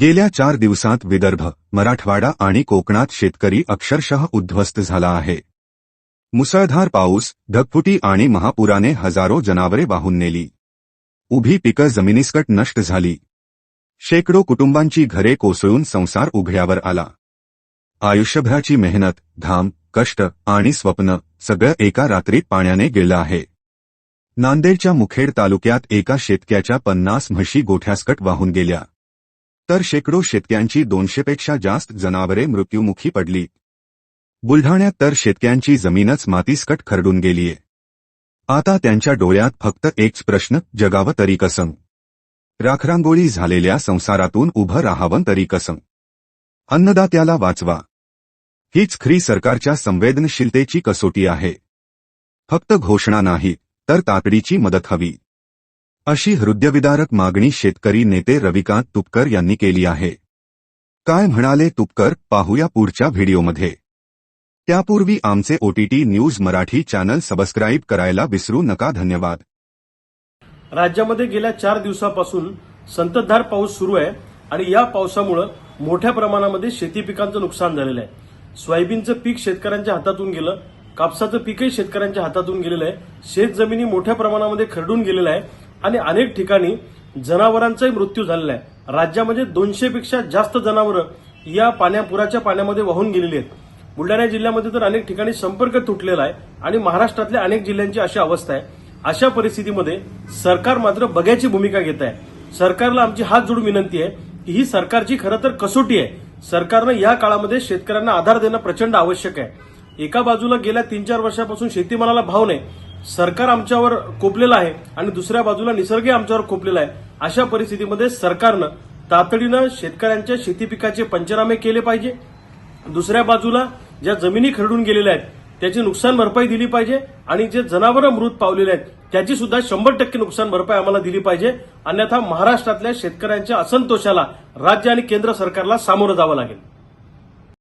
गेल्या चार दिवसात विदर्भ मराठवाडा आणि कोकणात शेतकरी अक्षरशः उद्ध्वस्त झाला आहे. मुसळधार पाऊस ढगफुटी आणि महापुराने हजारो जनावरे वाहून नेली. उभी पिकं जमिनीसकट नष्ट झाली. शेकडो कुटुंबांची घरे कोसळून संसार उघड्यावर आला. आयुष्यभराची मेहनत घाम कष्ट आणि स्वप्न सगळं एका रात्रीत पाण्याने गेलं आहे. नांदेडच्या मुखेड तालुक्यात एका शेतक्याच्या पन्नास म्हशी गोठ्यासकट वाहून गेल्या. तर शेकडो शेतक्यांची दोनशेपेक्षा जास्त जनावरे मृत्युमुखी पडली. बुलढाण्यात तर शेतक्यांची जमीनच मातीसकट खरडून गेलीये. आता त्यांच्या डोळ्यात फक्त एकच प्रश्न जगावं तरी कसं? राखरांगोळी झालेल्या संसारातून उभं राहावं तरी कसं? अन्नदात्याला वाचवा. हीच खरी सरकारच्या संवेदनशीलतेची कसोटी आहे. फक्त घोषणा नाही तर तातडीची मदत हवी. अशी हृदयविदारक मागणी शेतकरी नेते रविकांत तुपकर यांनी केली आहे. काय म्हणाले तुपकर? पाहूया पुढच्या व्हिडिओमध्ये. त्यापूर्वी आमचे OTT news Marathi channel subscribe करायला विसरू नका. धन्यवाद. राज्यामध्ये गेल्या चार दिवसापासून संततधार पाऊस सुरू आहे आणि या पावसामुळं मोठ्या प्रमाणामध्ये शेती पिकांचं नुकसान झालेलं आहे. सोयाबीनचं पीक शेतकऱ्यांच्या हातातून गेलं कापसाचं पीकही शेतकऱ्यांच्या हातातून गेलेलं आहे. शेत जमिनी मोठ्या प्रमाणामध्ये खरडून गेलेलं आहे आणि अनेक ठिकाणी जनावरांचाही मृत्यू झालेला आहे राज्यामध्ये दोनशे पेक्षा जास्त जनावरं या पाण्या पुराच्या पाण्यामध्ये वाहून गेलेली आहेत. बुलढाणा जिल्ह्यामध्ये तर अनेक ठिकाणी संपर्क तुटलेला आहे आणि महाराष्ट्रातल्या अनेक जिल्ह्यांची अशी अवस्था आहे. अशा परिस्थितीमध्ये सरकार मात्र बघ्याची भूमिका घेत आहे. सरकारला आमची हात जोडून विनंती आहे की ही सरकारची खरं तर कसोटी आहे. सरकारनं या काळामध्ये शेतकऱ्यांना आधार देणं प्रचंड आवश्यक आहे. एका बाजूला गेल्या तीन चार वर्षापासून शेतीमालाला भाव नाही. सरकार आमच्यावर कोपलेलं आहे आणि दुसऱ्या बाजूला निसर्गही आमच्यावर कोपलेला आहे. अशा परिस्थितीमध्ये सरकारनं तातडीनं शेतकऱ्यांच्या शेती पिकाचे पंचनामे केले पाहिजे. दुसऱ्या बाजूला ज्या जमिनी खरडून गेलेल्या आहेत त्याची नुकसान भरपाई दिली पाहिजे आणि जे जनावरं मृत पावलेले आहेत त्याची सुद्धा शंभर टक्के नुकसान भरपाई आम्हाला दिली पाहिजे. अन्यथा महाराष्ट्रातल्या शेतकऱ्यांच्या असंतोषाला राज्य आणि केंद्र सरकारला सामोरं जावं लागेल.